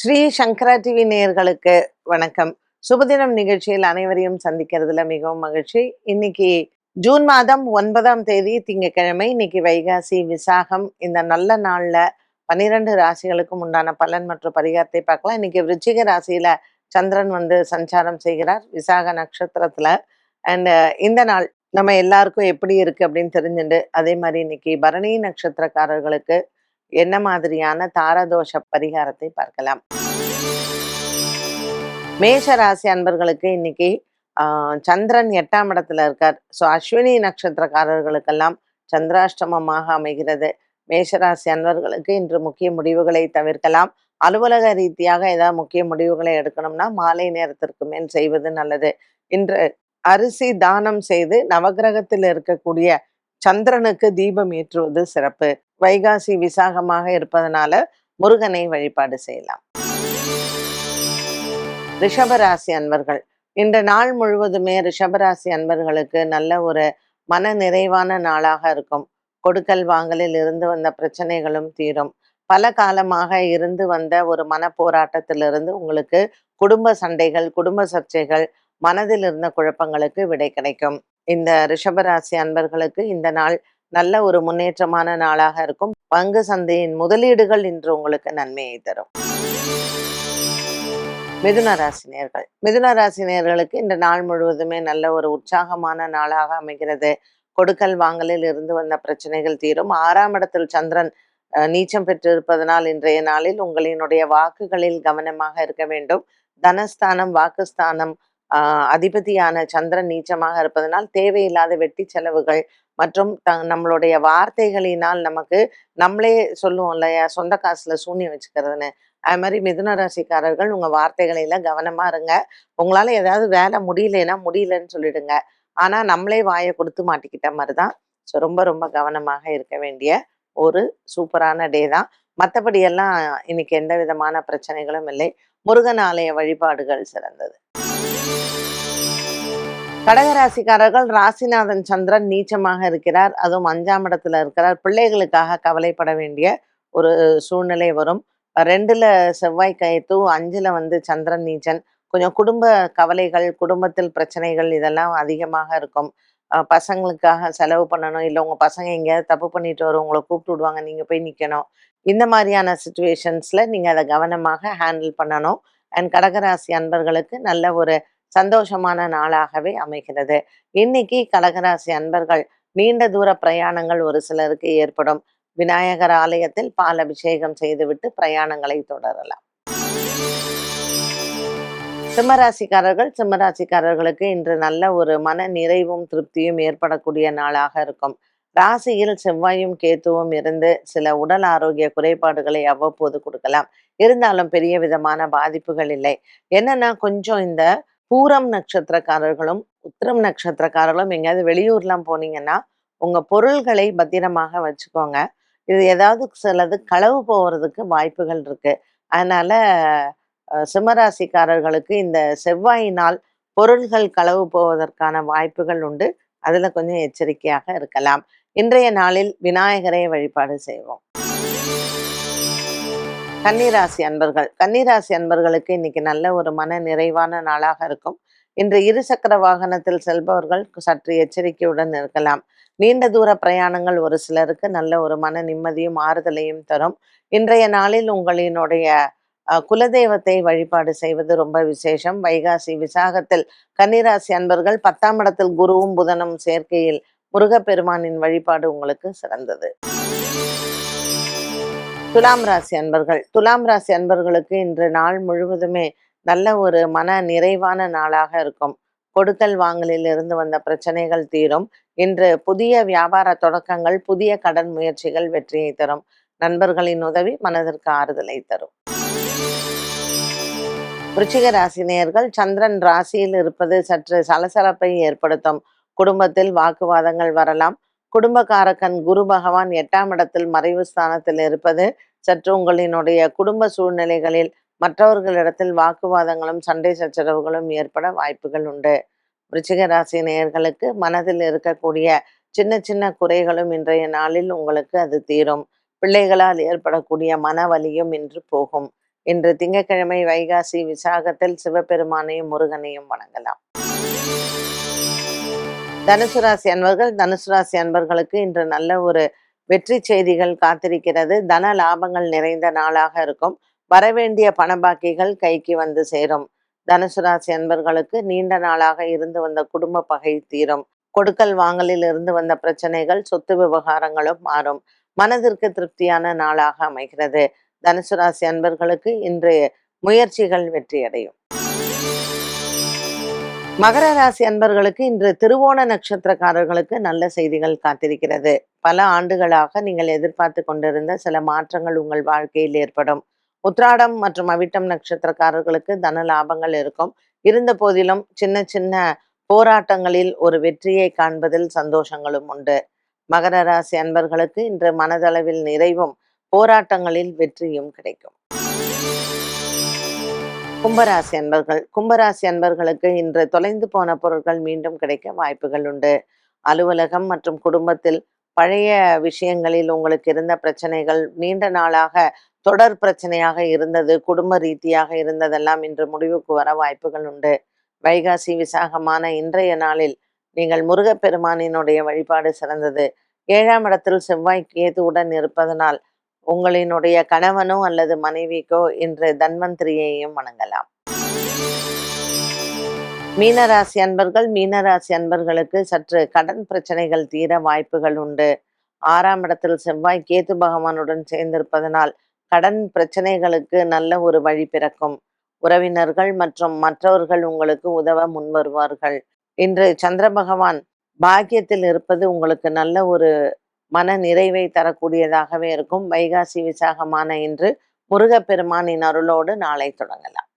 ஸ்ரீ சங்கரா TV நேயர்களுக்கு வணக்கம். சுபதினம் நிகழ்ச்சியில் அனைவரையும் சந்திக்கிறதுல மிகவும் மகிழ்ச்சி. இன்னைக்கு ஜூன் மாதம் ஒன்பதாம் தேதி திங்கட்கிழமை இன்னைக்கு வைகாசி விசாகம். இந்த நல்ல நாள்ல பன்னிரண்டு ராசிகளுக்கும் உண்டான பலன் மற்றும் பரிகாரத்தை பார்க்கலாம். இன்னைக்கு விருச்சிக ராசியில சந்திரன் வந்து சஞ்சாரம் செய்கிறார். விசாக நட்சத்திரத்துல. அண்ட் இந்த நாள் நம்ம எல்லாருக்கும் எப்படி இருக்கு அப்படின்னு தெரிஞ்சுண்டு அதே மாதிரி இன்னைக்கு பரணி நட்சத்திரக்காரர்களுக்கு என்ன மாதிரியான தாரதோஷ பரிகாரத்தை பார்க்கலாம். மேஷ ராசி அன்பர்களுக்கு இன்னைக்கு ஆஹ், சந்திரன் எட்டாம் இடத்துல இருக்கார். ஸோ அஸ்வினி நட்சத்திரக்காரர்களுக்கெல்லாம் சந்திராஷ்டமமாக அமைகிறது. மேஷராசி அன்பர்களுக்கு இன்று முக்கிய முடிவுகளை தவிர்க்கலாம். அலுவலக ரீதியாக ஏதாவது முக்கிய முடிவுகளை எடுக்கணும்னா மாலை நேரத்திற்கு மேல் செய்வது நல்லது. இன்று அரிசி தானம் செய்து நவகிரகத்தில் இருக்கக்கூடிய சந்திரனுக்கு தீபம் ஏற்றுவது சிறப்பு. வைகாசி விசாகமாக இருப்பதனால முருகனை வழிபாடு செய்யலாம். ரிஷபராசி அன்பர்கள் இந்த நாள் முழுவதுமே ரிஷபராசி அன்பர்களுக்கு நல்ல ஒரு மன நிறைவான நாளாக இருக்கும். கொடுக்கல் வாங்கலில் இருந்து வந்த பிரச்சனைகளும் தீரும். பல காலமாக இருந்து வந்த ஒரு மன போராட்டத்திலிருந்து உங்களுக்கு குடும்ப சண்டைகள் குடும்ப சர்ச்சைகள் மனதில் இருந்த குழப்பங்களுக்கு விடை கிடைக்கும். இந்த ரிஷபராசி அன்பர்களுக்கு இந்த நாள் நல்ல ஒரு முன்னேற்றமான நாளாக இருக்கும். பங்கு சந்தையின் முதலீடுகள் இன்று உங்களுக்கு நன்மையை தரும். மிதுன ராசினியர்கள் மிதுன ராசினியர்களுக்கு இந்த நாள் முழுவதுமே நல்ல ஒரு உற்சாகமான நாளாக அமைகிறது. கொடுக்கல் வாங்கலில் இருந்து வந்த பிரச்சனைகள் தீரும். ஆறாம் இடத்தில் சந்திரன் அஹ், நீச்சம் பெற்றிருப்பதனால் இன்றைய நாளில் உங்களினுடைய வாக்குகளில் கவனமாக இருக்க வேண்டும். தனஸ்தானம் வாக்குஸ்தானம் அதிபதியான சந்திரன் நீச்சமாக இருப்பதனால் தேவையில்லாத வெட்டி செலவுகள் மற்றும் த நம்மளுடைய வார்த்தைகளினால் நமக்கு நம்மளே சொல்லுவோம் இல்லையா? சொந்த காசுல சூன்யம் வச்சுக்கிறதுன்னு. அது மாதிரி மிதுன ராசிக்காரர்கள் உங்க வார்த்தைகளில கவனமா இருங்க. உங்களால ஏதாவது வேலை முடியலைன்னா முடியலன்னு சொல்லிடுங்க. ஆனா நம்மளே வாயை கொடுத்து மாட்டிக்கிட்ட மாதிரி தான். ஸோ ரொம்ப ரொம்ப கவனமாக இருக்க வேண்டிய ஒரு சூப்பரான டே தான். மற்றபடி எல்லாம் இன்னைக்கு எந்த விதமான பிரச்சனைகளும் இல்லை. முருகன் ஆலய வழிபாடுகள் சிறந்தது. கடகராசிக்காரர்கள் ராசிநாதன் சந்திரன் நீச்சமாக இருக்கிறார். அதுவும் அஞ்சாம் இடத்துல இருக்கிறார். பிள்ளைகளுக்காக கவலைப்பட வேண்டிய ஒரு சூழ்நிலை வரும். ரெண்டுல செவ்வாய் கயத்து அஞ்சுல வந்து சந்திரன் நீச்சன். கொஞ்சம் குடும்ப கவலைகள் குடும்பத்தில் பிரச்சனைகள் இதெல்லாம் அதிகமாக இருக்கும். பசங்களுக்காக செலவு பண்ணணும். இல்லை உங்க பசங்க எங்கேயாவது தப்பு பண்ணிட்டு வரும் உங்களை கூப்பிட்டு விடுவாங்க நீங்க போய் நிக்கணும். இந்த மாதிரியான சுச்சுவேஷன்ஸ்ல நீங்க அதை கவனமாக ஹேண்டில் பண்ணணும். அண்ட் கடகராசி அன்பர்களுக்கு நல்ல ஒரு சந்தோஷமான நாளாகவே அமைகிறது. இன்னைக்கு கடகராசி அன்பர்கள் நீண்ட தூர பிரயாணங்கள் ஒரு சிலருக்கு ஏற்படும். விநாயகர் ஆலயத்தில் பால் அபிஷேகம் செய்துவிட்டு பிரயாணங்களை தொடரலாம். சிம்மராசிக்காரர்கள் சிம்மராசிக்காரர்களுக்கு இன்று நல்ல ஒரு மன நிறைவும் திருப்தியும் ஏற்படக்கூடிய நாளாக இருக்கும். ராசியில் செவ்வாயும் கேத்துவும் இருந்து சில உடல் ஆரோக்கிய குறைபாடுகளை அவ்வப்போது கொடுக்கலாம். இருந்தாலும் பெரிய விதமான பாதிப்புகள் இல்லை. என்னன்னா கொஞ்சம் இந்த பூரம் நட்சத்திரக்காரர்களும் உத்திரம் நட்சத்திரக்காரர்களும் எங்கேயாவது வெளியூர்லாம் போனீங்கன்னா உங்கள் பொருள்களை பத்திரமாக வச்சுக்கோங்க. இது ஏதாவது சிலது களவு போகிறதுக்கு வாய்ப்புகள் இருக்குது அதனால் சிம்மராசிக்காரர்களுக்கு இந்த செவ்வாயினால் பொருள்கள் களவு போவதற்கான வாய்ப்புகள் உண்டு. அதில் கொஞ்சம் எச்சரிக்கையாக இருக்கலாம். இன்றைய நாளில் விநாயகரை வழிபாடு செய்வோம். கன்னிராசி அன்பர்கள். கன்னிராசி அன்பர்களுக்கு இன்னைக்கு நல்ல ஒரு மன நிறைவான நாளாக இருக்கும். இன்று இருசக்கர வாகனத்தில் செல்பவர்கள் சற்று எச்சரிக்கையுடன் இருக்கலாம். நீண்ட தூர பிரயாணங்கள் ஒரு சிலருக்கு நல்ல ஒரு மன நிம்மதியும் ஆறுதலையும் தரும். இன்றைய நாளில் உங்களினுடைய குலதெய்வத்தை வழிபாடு செய்வது ரொம்ப விசேஷம். வைகாசி விசாகத்தில் கன்னிராசி அன்பர்கள் பத்தாம் இடத்தில் குருவும் புதனும் சேர்க்கையில் முருகப்பெருமானின் வழிபாடு உங்களுக்கு சிறந்தது. துலாம் ராசி அன்பர்கள். துலாம் ராசி அன்பர்களுக்கு இன்று நாள் முழுவதுமே நல்ல ஒரு மன நிறைவான நாளாக இருக்கும். கொடுக்கல் வாங்கலில் இருந்து வந்த பிரச்சனைகள் தீரும். இன்று புதிய வியாபார தொடக்கங்கள் புதிய கடன் முயற்சிகள் வெற்றியை தரும். நண்பர்களின் உதவி மனதிற்கு ஆறுதலை தரும். விருச்சிக ராசி நேயர்கள் சந்திரன் ராசியில் இருப்பது சற்று சலசலப்பை ஏற்படுத்தும். குடும்பத்தில் வாக்குவாதங்கள் வரலாம். குடும்பக்காரக்கன் குரு பகவான் எட்டாம் இடத்தில் மறைவு ஸ்தானத்தில் இருப்பது சற்று உங்களினுடைய குடும்ப சூழ்நிலைகளில் மற்றவர்களிடத்தில் வாக்குவாதங்களும் சண்டை சச்சரவுகளும் ஏற்பட வாய்ப்புகள் உண்டு. விருச்சிக ராசி நேயர்களுக்கு மனதில் இருக்கக்கூடிய சின்ன சின்ன குறைகளும் இன்றைய நாளில் உங்களுக்கு அது தீரும். பிள்ளைகளால் ஏற்படக்கூடிய மன வலியும் இன்று போகும். இன்று திங்கட்கிழமை வைகாசி விசாகத்தில் சிவபெருமானையும் முருகனையும் வணங்கலாம். தனுசு ராசி அன்பர்கள் தனுசு ராசி அன்பர்களுக்கு இன்று நல்ல ஒரு வெற்றி செய்திகள் காத்திருக்கிறது. தன லாபங்கள் நிறைந்த நாளாக இருக்கும். வரவேண்டிய பணபாக்கிகள் கைக்கு வந்து சேரும். தனுசு ராசி அன்பர்களுக்கு நீண்ட நாளாக இருந்து வந்த குடும்ப பகை தீரும். கொடுக்கல் வாங்கலில் இருந்து வந்த பிரச்சனைகள் சொத்து விவகாரங்களும் மாறும். மனதிற்கு திருப்தியான நாளாக அமைகிறது. தனுசு ராசி அன்பர்களுக்கு இன்று முயற்சிகள் வெற்றியடையும். மகர ராசி அன்பர்களுக்கு இன்று திருவோண நட்சத்திரக்காரர்களுக்கு நல்ல செய்திகள் காத்திருக்கிறது. பல ஆண்டுகளாக நீங்கள் எதிர்பார்த்து கொண்டிருந்த சில மாற்றங்கள் உங்கள் வாழ்க்கையில் ஏற்படும். உத்ராடம் மற்றும் அவிட்டம் நட்சத்திரக்காரர்களுக்கு தன லாபங்கள் இருக்கும். இருந்த போதிலும் சின்ன சின்ன போராட்டங்களில் ஒரு வெற்றியை காண்பதில் சந்தோஷங்களும் உண்டு. மகர ராசி அன்பர்களுக்கு இன்று மனதளவில் நிறைவும் போராட்டங்களில் வெற்றியும் கிடைக்கும். கும்பராசி அன்பர்கள். கும்பராசி அன்பர்களுக்கு இன்று தொலைந்து போன பொருட்கள் மீண்டும் கிடைக்க வாய்ப்புகள் உண்டு. அலுவலகம் மற்றும் குடும்பத்தில் பழைய விஷயங்களில் உங்களுக்கு இருந்த பிரச்சனைகள் நீண்ட நாளாக தொடர் பிரச்சனையாக இருந்தது குடும்ப ரீதியாக இருந்ததெல்லாம் இன்று முடிவுக்கு வர வாய்ப்புகள் உண்டு. வைகாசி விசாகமான இன்றைய நாளில் நீங்கள் முருகப்பெருமானினுடைய வழிபாடு சிறந்தது. ஏழாம் இடத்தில் செவ்வாய் கேதுவுடன் இருப்பதனால் உங்களினுடைய கணவனோ அல்லது மனைவிக்கோ இன்று தன்வந்திரியையும் வணங்கலாம். மீனராசி அன்பர்கள் மீனராசி அன்பர்களுக்கு சற்று கடன் பிரச்சனைகள் தீர வாய்ப்புகள் உண்டு. ஆறாம் இடத்தில் செவ்வாய் கேத்து பகவானுடன் சேர்ந்திருப்பதனால் கடன் பிரச்சனைகளுக்கு நல்ல ஒரு வழி பிறக்கும். உறவினர்கள் மற்றும் மற்றவர்கள் உங்களுக்கு உதவ முன்வருவார்கள். இன்று சந்திர பகவான் பாக்கியத்தில் இருப்பது உங்களுக்கு நல்ல ஒரு மன நிறைவை தரக்கூடியதாகவே இருக்கும். வைகாசி விசாகமான இன்று முருகப்பெருமானின் அருளோடு நாளை தொடங்கலாம்.